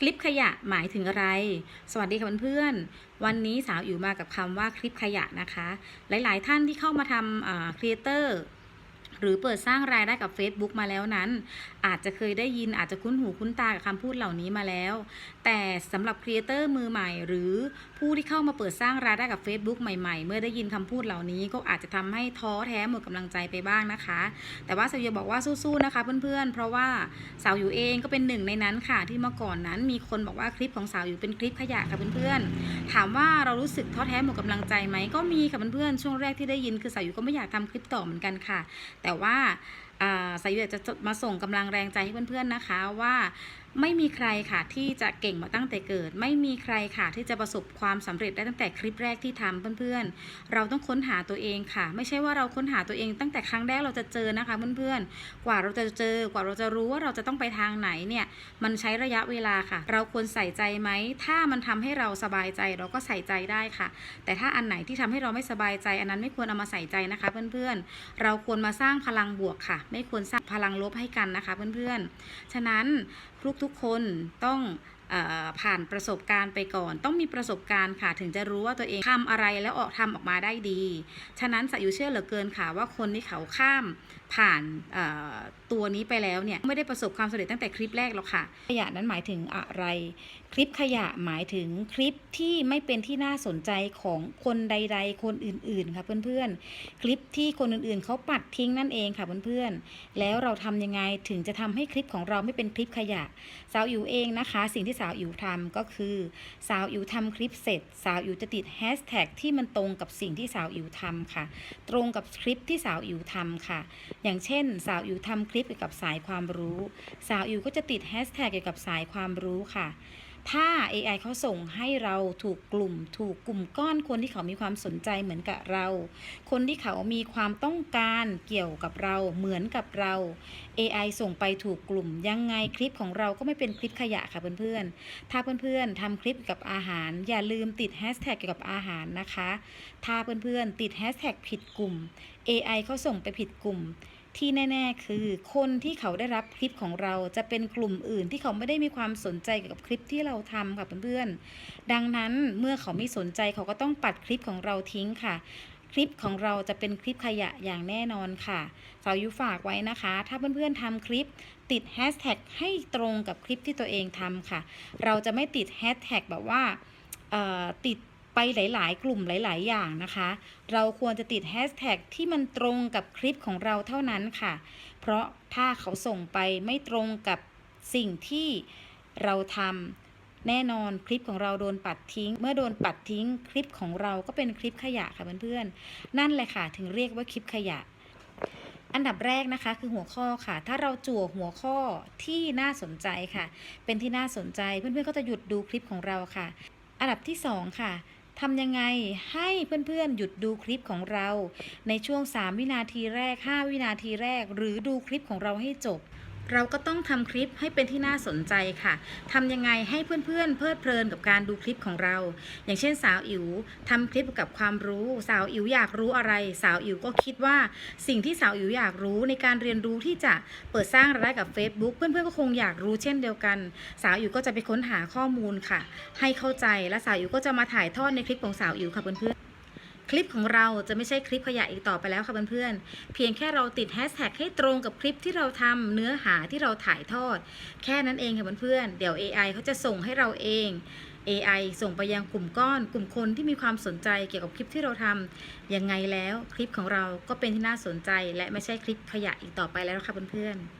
คลิปขยะหมายถึงอะไร สวัสดีค่ะเพื่อนๆ วันนี้สาวอยู่มากับคำว่าคลิปขยะนะคะ หลายๆท่านที่เข้ามาทำครีเอเตอร์ หรือเปิดสร้างรายได้กับ Facebook มาแล้วนั้น อาจจะเคยได้ยินอาจจะคุ้นหูคุ้นตากับคำพูดเหล่านี้มาแล้ว แต่สำหรับครีเอเตอร์มือใหม่ หรือผู้ที่เข้ามาเปิดสร้างรายได้กับ Facebook ใหม่ๆ เมื่อได้ยินคำพูดเหล่านี้ก็อาจจะทำให้ท้อแท้หมดกำลังใจไปบ้างนะคะ แต่ว่าสาวยูบอกว่าสู้ๆนะคะเพื่อนๆ เพราะว่าสาวอยู่เองก็เป็นหนึ่งในนั้นค่ะที่เมื่อก่อนนั้น มีคนบอกว่าคลิปของสาวอยู่เป็นคลิปขยะค่ะเพื่อนๆ ถามว่าเรารู้สึกท้อแท้หมดกำลังใจไหมก็มีค่ะเพื่อนๆช่วงแรกที่ได้ยินคือสาวอยู่ก็ไม่อยากทำคลิปต่อเหมือนกันค่ะ แต่แต่ว่าสายอยากจะมาส่งกำลังแรงใจให้เพื่อนๆนะคะว่า ไม่มีใครค่ะที่จะเก่งมาตั้งแต่เกิด ไม่มีใครค่ะที่จะประสบความสำเร็จได้ตั้งแต่คลิปแรกที่ทำเพื่อนๆ เราต้องค้นหาตัวเองค่ะ ไม่ใช่ว่าเราค้นหาตัวเองตั้งแต่ครั้งแรกเราจะเจอนะคะเพื่อนๆ กว่าเราจะเจอกว่าเราจะรู้ว่าเราจะต้องไปทางไหนเนี่ยมันใช้ระยะเวลาค่ะ เราควรใส่ใจไหม ถ้ามันทำให้เราสบายใจเราก็ใส่ใจได้ค่ะ แต่ถ้าอันไหนที่ทำให้เราไม่สบายใจ อันนั้นไม่ควรเอามาใส่ใจนะคะเพื่อนๆ เราควรมาสร้างพลังบวกค่ะ ไม่ควรสร้างพลังลบให้กันนะคะเพื่อนๆ ฉะนั้นทุกทุกคนต้อง ผ่านประสบการณ์ไปก่อน ต้องมีประสบการณ์ค่ะถึงจะรู้ว่าตัวเองทำอะไรแล้วออกทำออกมาได้ดี ฉะนั้นสายุเชื่อเหลือเกินค่ะว่าคนที่เขาข้ามผ่านตัวนี้ไปแล้วเนี่ยไม่ได้ประสบความสำเร็จตั้งแต่คลิปแรกหรอกค่ะ ขยะนั้นหมายถึงอะไร คลิปขยะหมายถึงคลิปที่ไม่เป็นที่น่าสนใจของคนใด ๆ คนอื่นๆค่ะเพื่อนๆ คลิปที่คนอื่นๆเขาปัดทิ้งนั่นเองค่ะเพื่อนๆ แล้วเราทำยังไงถึงจะทำให้คลิปของเราไม่เป็นคลิปขยะสาวอยู่เองนะคะ สิ่งที่สาวอิ๋วทำก็คือ สาวอิ๋วทำคลิปเสร็จ สาวอิ๋วจะติดแฮชแท็กที่มันตรงกับสิ่งที่สาวอิ๋วทำค่ะ ตรงกับคลิปที่สาวอิ๋วทำค่ะ อย่างเช่น สาวอิ๋วทำคลิปเกี่ยวกับสายความรู้ สาวอิ๋วก็จะติดแฮชแท็กเกี่ยวกับสายความรู้ค่ะ ถ้า AI เขาส่งให้เราถูกกลุ่ม ถูกกลุ่มก้อนคนที่เขามีความสนใจเหมือนกับเรา คนที่เขามีความต้องการเกี่ยวกับเราเหมือนกับเรา AI ส่งไปถูกกลุ่ม ยังไงคลิปของเราก็ไม่เป็นคลิปขยะค่ะเพื่อนๆ ถ้าเพื่อนๆทำคลิปกับอาหาร อย่าลืมติดแฮชแท็กเกี่ยวกับอาหารนะคะ ถ้าเพื่อนๆติดแฮชแท็กผิดกลุ่ม AI เขาส่งไปผิดกลุ่ม ที่แน่ ๆ คือคนที่เขาได้รับคลิปของเราจะเป็นกลุ่มอื่นที่เขาไม่ได้มีความสนใจเกี่ยวกับคลิปที่เราทำค่ะเพื่อนๆ ดังนั้นเมื่อเขาไม่สนใจเขาก็ต้องปัดคลิปของเราทิ้งค่ะ คลิปของเราจะเป็นคลิปขยะอย่างแน่นอนค่ะสาวยุฝากไว้นะคะ ถ้าเพื่อนๆทำคลิปติดแฮชแท็กให้ตรงกับคลิปที่ตัวเองทำค่ะ เราจะไม่ติดแฮชแท็กแบบว่าติด ไปหลาย ๆ กลุ่มหลาย ๆ อย่างนะคะ เราควรจะติดแฮชแท็กที่มันตรงกับคลิปของเราเท่านั้นค่ะ เพราะถ้าเขาส่งไปไม่ตรงกับสิ่งที่เราทำแน่นอนคลิปของเราโดนปัดทิ้ง เมื่อโดนปัดทิ้งคลิปของเราก็เป็นคลิปขยะค่ะเพื่อนๆ นั่นแหละค่ะ ถึงเรียกว่าคลิปขยะอันดับแรกนะคะคือหัวข้อค่ะ ถ้าเราจั่วหัวข้อที่น่าสนใจค่ะ เป็นที่น่าสนใจเพื่อนๆก็จะหยุดดูคลิปของเราค่ะ อันดับที่ 2 ค่ะ ทำยังไงให้เพื่อนๆ หยุดดูคลิปของเรา ในช่วง 3 วินาทีแรก 5 วินาทีแรก หรือดูคลิปของเราให้จบ เราก็ต้องทำคลิปให้เป็นที่น่าสนใจค่ะทำยังไงให้เพื่อนๆ เพลิดเพลินกับการดูคลิปของเรา อย่างเช่นสาวอิ๋วทำคลิปกับความรู้ สาวอิ๋วอยากรู้อะไร สาวอิ๋วก็คิดว่าสิ่งที่สาวอิ๋วอยากรู้ในการเรียนรู้ที่จะเปิดสร้างรายได้กับ Facebook เพื่อนๆก็คงอยากรู้เช่นเดียวกัน สาวอิ๋วก็จะไปค้นหาข้อมูลค่ะ ให้เข้าใจและสาวอิ๋วก็จะมาถ่ายทอดในคลิปของสาวอิ๋วค่ะเพื่อนๆ คลิปของเราจะไม่ใช่คลิปขยะอีกต่อไปแล้วค่ะเพื่อนๆ เพียงแค่เราติดแฮชแท็กให้ตรงกับคลิปที่เราทำเนื้อหาที่เราถ่ายทอด แค่นั้นเองค่ะเพื่อนๆ เดี๋ยว AI เขาจะส่งให้เราเอง AI ส่งไปยังกลุ่มก้อน กลุ่มคนที่มีความสนใจเกี่ยวกับคลิปที่เราทำยังไงแล้ว คลิปของเราก็เป็นที่น่าสนใจ และไม่ใช่คลิปขยะอีกต่อไปแล้วค่ะเพื่อนๆ